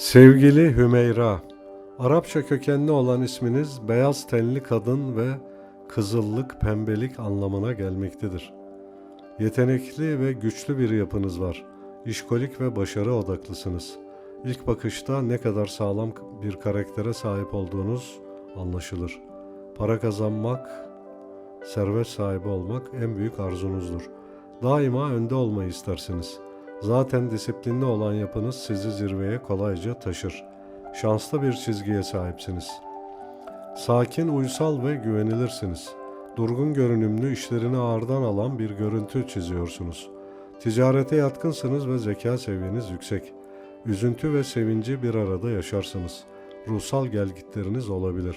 Sevgili Hümeyra, Arapça kökenli olan isminiz beyaz tenli kadın ve kızıllık, pembelik anlamına gelmektedir. Yetenekli ve güçlü bir yapınız var. İşkolik ve başarı odaklısınız. İlk bakışta ne kadar sağlam bir karaktere sahip olduğunuz anlaşılır. Para kazanmak, servet sahibi olmak en büyük arzunuzdur. Daima önde olmayı istersiniz. Zaten disiplinli olan yapınız sizi zirveye kolayca taşır. Şanslı bir çizgiye sahipsiniz. Sakin, uysal ve güvenilirsiniz. Durgun görünümlü işlerini ağırdan alan bir görüntü çiziyorsunuz. Ticarete yatkınsınız ve zeka seviyeniz yüksek. Üzüntü ve sevinci bir arada yaşarsınız. Ruhsal gelgitleriniz olabilir.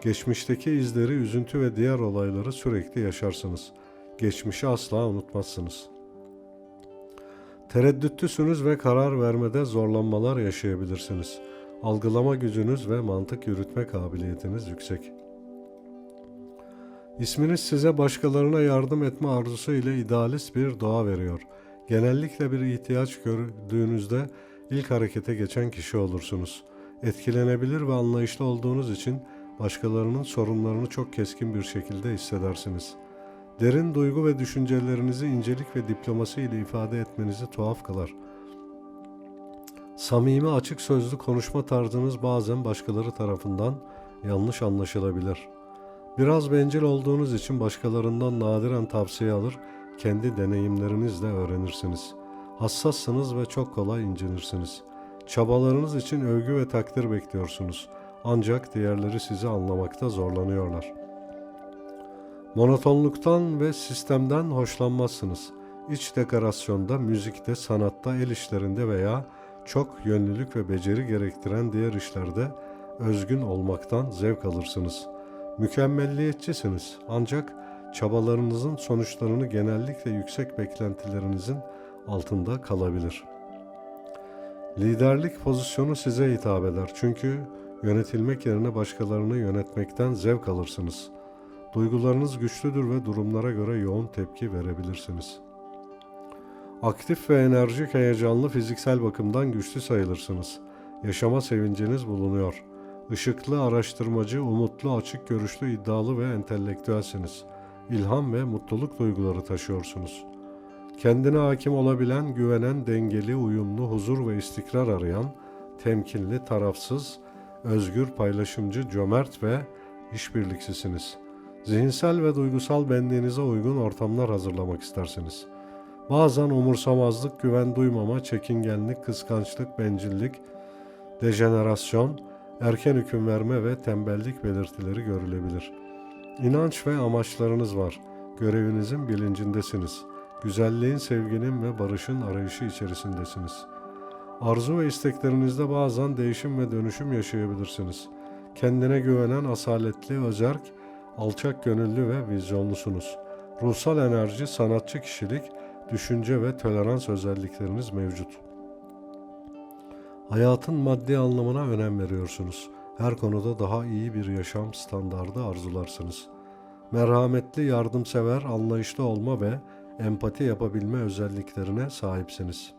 Geçmişteki izleri, üzüntü ve diğer olayları sürekli yaşarsınız. Geçmişi asla unutmazsınız. Tereddütlüsünüz ve karar vermede zorlanmalar yaşayabilirsiniz. Algılama gücünüz ve mantık yürütme kabiliyetiniz yüksek. İsminiz size başkalarına yardım etme arzusu ile idealist bir doğa veriyor. Genellikle bir ihtiyaç gördüğünüzde ilk harekete geçen kişi olursunuz. Etkilenebilir ve anlayışlı olduğunuz için başkalarının sorunlarını çok keskin bir şekilde hissedersiniz. Derin duygu ve düşüncelerinizi incelik ve diplomasi ile ifade etmenizi tuhaf kılar. Samimi açık sözlü konuşma tarzınız bazen başkaları tarafından yanlış anlaşılabilir. Biraz bencil olduğunuz için başkalarından nadiren tavsiye alır, kendi deneyimlerinizle öğrenirsiniz. Hassassınız ve çok kolay incinirsiniz. Çabalarınız için övgü ve takdir bekliyorsunuz. Ancak diğerleri sizi anlamakta zorlanıyorlar. Monotonluktan ve sistemden hoşlanmazsınız. İç dekorasyonda, müzikte, sanatta, el işlerinde veya çok yönlülük ve beceri gerektiren diğer işlerde özgün olmaktan zevk alırsınız. Mükemmelliyetçisiniz ancak çabalarınızın sonuçlarını genellikle yüksek beklentilerinizin altında kalabilir. Liderlik pozisyonu size hitap eder çünkü yönetilmek yerine başkalarını yönetmekten zevk alırsınız. Duygularınız güçlüdür ve durumlara göre yoğun tepki verebilirsiniz. Aktif ve enerjik, heyecanlı, fiziksel bakımdan güçlü sayılırsınız. Yaşama sevinciniz bulunuyor. Işıklı, araştırmacı, umutlu, açık görüşlü, iddialı ve entelektüelsiniz. İlham ve mutluluk duyguları taşıyorsunuz. Kendine hakim olabilen, güvenen, dengeli, uyumlu, huzur ve istikrar arayan, temkinli, tarafsız, özgür, paylaşımcı, cömert ve işbirlikçisiniz. Zihinsel ve duygusal benliğinize uygun ortamlar hazırlamak istersiniz. Bazen umursamazlık, güven duymama, çekingenlik, kıskançlık, bencillik, dejenerasyon, erken hüküm verme ve tembellik belirtileri görülebilir. İnanç ve amaçlarınız var. Görevinizin bilincindesiniz. Güzelliğin, sevginin ve barışın arayışı içerisindesiniz. Arzu ve isteklerinizde bazen değişim ve dönüşüm yaşayabilirsiniz. Kendine güvenen, asaletli, özerk, alçak gönüllü ve vizyonlusunuz. Ruhsal enerji, sanatçı kişilik, düşünce ve tolerans özellikleriniz mevcut. Hayatın maddi anlamına önem veriyorsunuz. Her konuda daha iyi bir yaşam standardı arzularsınız. Merhametli, yardımsever, anlayışlı olma ve empati yapabilme özelliklerine sahipsiniz.